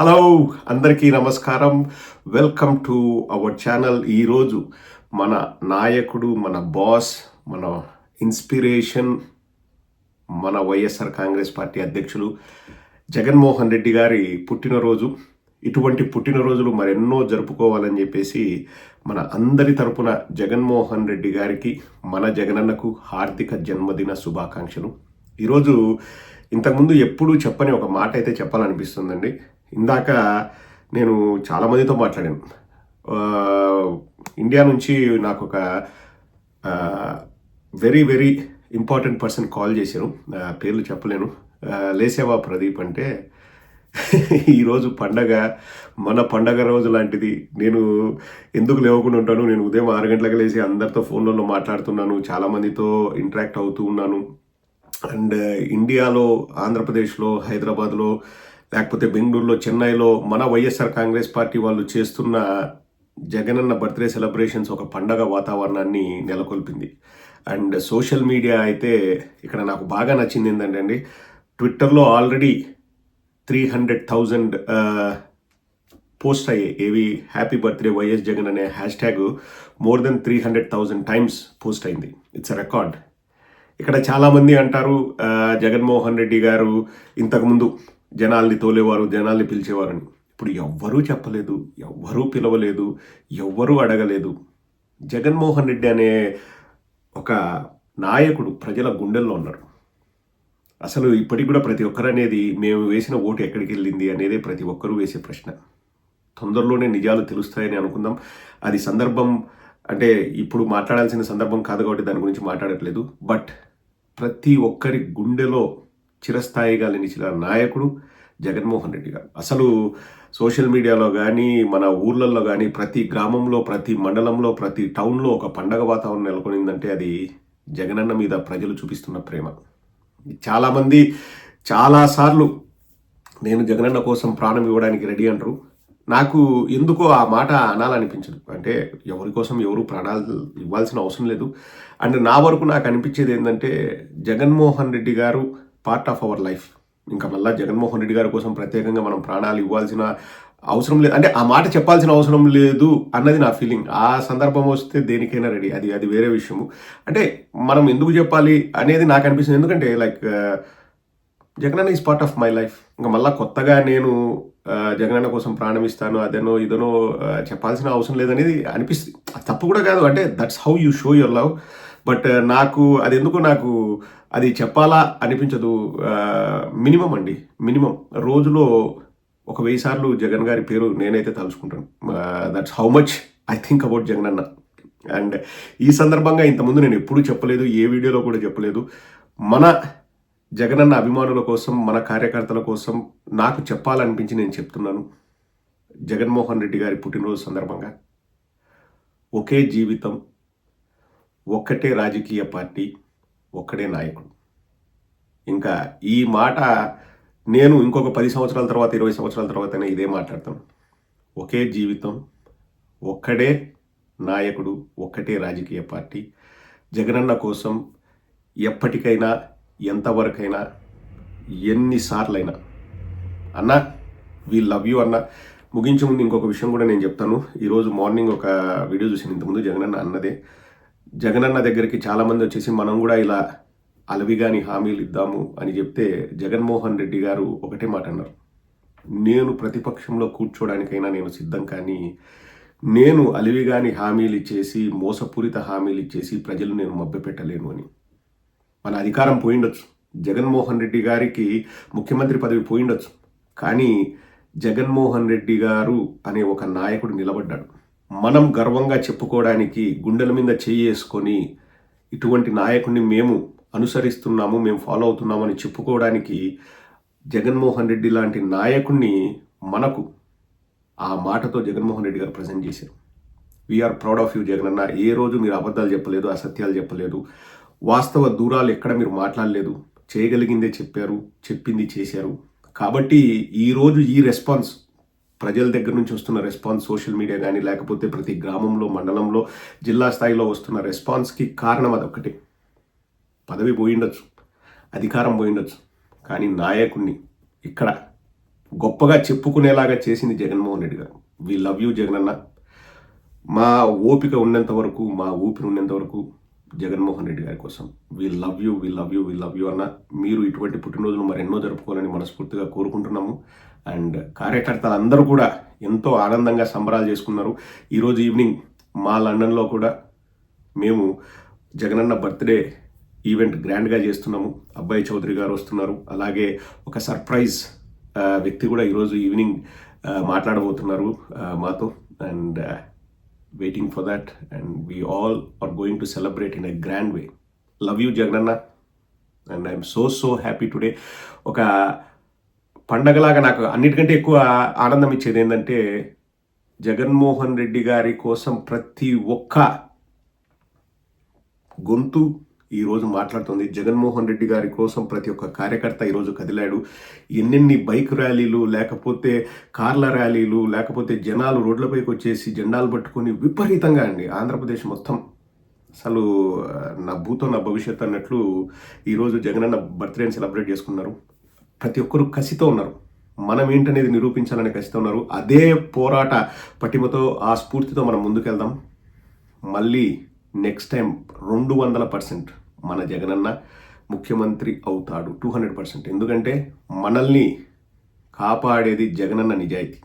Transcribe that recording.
Hello అందరికీ నమస్కారం. Welcome to our channel ఈరోజు మన నాయకుడు మన బాస్ మన ఇన్స్పిరేషన్ మన వైఎస్ఆర్ కాంగ్రెస్ పార్టీ అధ్యక్షులు జగన్మోహన్ రెడ్డి గారి పుట్టినరోజు. ఇటువంటి పుట్టినరోజులు మరెన్నో జరుపుకోవాలని చెప్పేసి మన అందరి తరపున జగన్మోహన్ రెడ్డి గారికి మన జగనన్నకు హార్దిక జన్మదిన శుభాకాంక్షలు. ఈరోజు ఇంతకుముందు ఎప్పుడూ చెప్పని ఒక మాట అయితే చెప్పాలనిపిస్తుందండి. ఇందాక నేను చాలామందితో మాట్లాడాను. ఇండియా నుంచి నాకు ఒక very very important person call చేశారు. పేర్లు చెప్పలేను. లేసేవా ప్రదీప్ అంటే ఈరోజు పండగ మన పండగ రోజు లాంటిది. నేను ఎందుకు లేవకుండా ఉంటాను? నేను ఉదయం ఆరు గంటలకు లేచి అందరితో ఫోన్లలో మాట్లాడుతున్నాను. చాలామందితో ఇంటరాక్ట్ అవుతూ ఉన్నాను. అండ్ ఇండియాలో ఆంధ్రప్రదేశ్లో హైదరాబాద్లో లేకపోతే బెంగళూరులో చెన్నైలో మన వైఎస్ఆర్ కాంగ్రెస్ పార్టీ వాళ్ళు చేస్తున్న జగనన్న బర్త్డే సెలబ్రేషన్స్ ఒక పండగ వాతావరణాన్ని నెలకొల్పింది. అండ్ సోషల్ మీడియా అయితే ఇక్కడ నాకు బాగా నచ్చింది ఏంటంటే అండి ట్విట్టర్లో already three hundred thousand post అయ్యాయి. ఏవి? హ్యాపీ బర్త్డే వైఎస్ జగన్ అనే hash tag more than three hundred thousand times post అయింది. It's a record. ఇక్కడ చాలామంది అంటారు జగన్మోహన్ రెడ్డి గారు ఇంతకుముందు జనాల్ని తోలేవారు జనాల్ని పిలిచేవారని. ఇప్పుడు ఎవ్వరూ చెప్పలేదు ఎవ్వరూ పిలవలేదు ఎవ్వరూ అడగలేదు. జగన్మోహన్ రెడ్డి అనే ఒక నాయకుడు ప్రజల గుండెల్లో ఉన్నారు. అసలు ఇప్పటికి కూడా ప్రతి ఒక్కరు అనేది మేము వేసిన ఓటు ఎక్కడికి వెళ్ళింది అనేదే ప్రతి ఒక్కరూ వేసే ప్రశ్న. తొందరలోనే నిజాలు తెలుస్తాయని అనుకుందాం. అది సందర్భం అంటే ఇప్పుడు మాట్లాడాల్సిన సందర్భం కాదు కాబట్టి దాని గురించి మాట్లాడట్లేదు. బట్ ప్రతి ఒక్కరి గుండెలో చిరస్థాయిగా నిలిచిన నాయకుడు జగన్మోహన్ రెడ్డి గారు. అసలు సోషల్ మీడియాలో కానీ మన ఊర్లలో కానీ ప్రతి గ్రామంలో ప్రతి మండలంలో ప్రతి టౌన్లో ఒక పండగ వాతావరణం నెలకొనిందంటే అది జగనన్న మీద ప్రజలు చూపిస్తున్న ప్రేమ. చాలామంది చాలాసార్లు నేను జగనన్న కోసం ప్రాణం ఇవ్వడానికి రెడీ అంటారు. నాకు ఎందుకో ఆ మాట అనాలనిపించదు. అంటే ఎవరి కోసం ఎవరు ప్రాణాలు ఇవ్వాల్సిన అవసరం లేదు. అండ్ నా వరకు నాకు అనిపించేది ఏంటంటే జగన్మోహన్ రెడ్డి గారు పార్ట్ ఆఫ్ అవర్ లైఫ్ ఇంకా మళ్ళీ జగన్మోహన్ రెడ్డి గారి కోసం ప్రత్యేకంగా మనం ప్రాణాలు ఇవ్వాల్సిన అవసరం లేదు. అంటే ఆ మాట చెప్పాల్సిన అవసరం లేదు అన్నది నా ఫీలింగ్ ఆ సందర్భం వస్తే దేనికైనా రెడీ అది అది వేరే విషయము. అంటే మనం ఎందుకు చెప్పాలి అనేది నాకు అనిపిస్తుంది. ఎందుకంటే like uh, Jagananna is part of my life ఇంకా మళ్ళీ కొత్తగా నేను uh, జగనన్న కోసం ప్రాణం ఇస్తాను అదేనో ఇదనో uh, చెప్పాల్సిన అవసరం లేదనేది అనిపిస్తుంది. తప్పు కూడా కాదు. అంటే that's how you show your love but నాకు అది ఎందుకు నాకు అది చెప్పాలా అనిపించదు. మినిమం అండి. మినిమం. రోజులో ఒక వెయ్యి సార్లు జగన్ గారి పేరు నేనైతే తలుచుకుంటాను. That's how much I think about Jagan అన్న. అండ్ ఈ సందర్భంగా ఇంతకుముందు నేను ఎప్పుడూ చెప్పలేదు ఏ వీడియోలో కూడా చెప్పలేదు. మన జగనన్న అభిమానుల కోసం మన కార్యకర్తల కోసం నాకు చెప్పాలనిపించి నేను చెప్తున్నాను. జగన్మోహన్ రెడ్డి గారి పుట్టినరోజు సందర్భంగా ఒకే జీవితం ఒక్కటే రాజకీయ పార్టీ ఒక్కడే నాయకుడు. ఇంకా ఈ మాట నేను ఇంకొక పది సంవత్సరాల తర్వాత ఇరవై సంవత్సరాల తర్వాతనే ఇదే మాట్లాడతాను. ఒకే జీవితం ఒక్కడే నాయకుడు ఒక్కటే రాజకీయ పార్టీ. జగనన్న కోసం ఎప్పటికైనా ఎంతవరకైనా ఎన్నిసార్లైనా అన్న వీ లవ్ యూ అన్న ముగించే ముందు ఇంకొక విషయం కూడా నేను చెప్తాను. ఈరోజు మార్నింగ్ ఒక వీడియో చూసిన ఇంతకుముందు జగనన్న అన్నదే. జగనన్న దగ్గరికి చాలామంది వచ్చేసి మనం కూడా ఇలా అలవిగాని హామీలు ఇద్దాము అని చెప్తే జగన్మోహన్ రెడ్డి గారు ఒకటే మాట అన్నారు. నేను ప్రతిపక్షంలో కూర్చోడానికైనా నేను సిద్ధం కానీ నేను అలివిగాని హామీలు ఇచ్చేసి మోసపూరిత హామీలు ఇచ్చేసి ప్రజలు నేను మభ్యపెట్టలేను అని. మన అధికారం పోయిండొచ్చు. జగన్మోహన్ రెడ్డి గారికి ముఖ్యమంత్రి పదవి పోయిండొచ్చు. కానీ జగన్మోహన్ రెడ్డి గారు అనే ఒక నాయకుడు నిలబడ్డాడు. మనం గర్వంగా చెప్పుకోవడానికి గుండెల మీద చేసుకొని ఇటువంటి నాయకుడిని మేము అనుసరిస్తున్నాము మేము ఫాలో అవుతున్నామని చెప్పుకోవడానికి జగన్మోహన్ రెడ్డి లాంటి నాయకుడిని మనకు ఆ మాటతో జగన్మోహన్ రెడ్డి గారు ప్రజెంట్ చేశారు. We're proud of you Jagan అన్న ఏ రోజు మీరు అబద్ధాలు చెప్పలేదు అసత్యాలు చెప్పలేదు వాస్తవ దూరాలు ఎక్కడ మీరు మాట్లాడలేదు చేయగలిగిందే చెప్పారు చెప్పింది చేశారు. కాబట్టి ఈరోజు ఈ రెస్పాన్స్ ప్రజల దగ్గర నుంచి వస్తున్న రెస్పాన్స్ సోషల్ మీడియా కానీ లేకపోతే ప్రతి గ్రామంలో మండలంలో జిల్లా స్థాయిలో వస్తున్న రెస్పాన్స్కి కారణం అదొకటి పదవి పోయిండొచ్చు అధికారం పోయిండొచ్చు కానీ నాయకుడిని ఇక్కడ గొప్పగా చెప్పుకునేలాగా చేసింది జగన్మోహన్ రెడ్డి గారు. We love you Jagananna. మా ఓపిక ఉన్నంత వరకు మా ఊపిరి ఉన్నంత వరకు జగన్మోహన్ రెడ్డి గారి కోసం. We love you we love you we love you అన్న మీరు ఇటువంటి పుట్టినరోజులు మరెన్నో జరుపుకోవాలని మనస్ఫూర్తిగా కోరుకుంటున్నాము. అండ్ కార్యకర్తలు అందరూ కూడా ఎంతో ఆనందంగా సంబరాలు చేసుకున్నారు. ఈరోజు ఈవినింగ్ మా లండన్లో కూడా మేము జగనన్న బర్త్డే ఈవెంట్ గ్రాండ్గా చేస్తున్నాము. అబ్బాయి చౌదరి గారు వస్తున్నారు. అలాగే ఒక సర్ప్రైజ్ వ్యక్తి కూడా ఈరోజు ఈవినింగ్ మాట్లాడబోతున్నారు మాతో. And waiting for that and we all are going to celebrate in a grand way love you Jagananna and I'm so so happy today ఒక పండగలాగా నాకు అన్నిటికంటే ఎక్కువ ఆనందం ఇచ్చేది ఏంటంటే జగన్మోహన్ రెడ్డి గారి కోసం ప్రతి ఒక్క గొంతు ఈరోజు మాట్లాడుతుంది జగన్మోహన్ రెడ్డి గారి కోసం ప్రతి ఒక్క కార్యకర్త ఈరోజు కదిలాడు. ఎన్నెన్ని బైక్ ర్యాలీలు లేకపోతే కార్ల ర్యాలీలు లేకపోతే జనాలు రోడ్లపైకి వచ్చేసి జెండాలు పట్టుకొని విపరీతంగా అండి ఆంధ్రప్రదేశ్ మొత్తం. అసలు నా భూతో నా భవిష్యత్ అన్నట్లు ఈరోజు జగనన్న బర్త్డేని సెలబ్రేట్ చేసుకున్నారు. ప్రతి ఒక్కరు కసితో ఉన్నారు. మనం ఏంటనేది నిరూపించాలని కసితో ఉన్నారు. అదే పోరాట పటిమతో ఆ స్ఫూర్తితో మనం ముందుకెళ్దాం. మళ్ళీ నెక్స్ట్ టైం రెండు వందల పర్సెంట్ మన జగనన్న ముఖ్యమంత్రి అవుతాడు టూ హండ్రెడ్ పర్సెంట్. ఎందుకంటే మనల్ని కాపాడేది జగనన్న నిజాయితీ.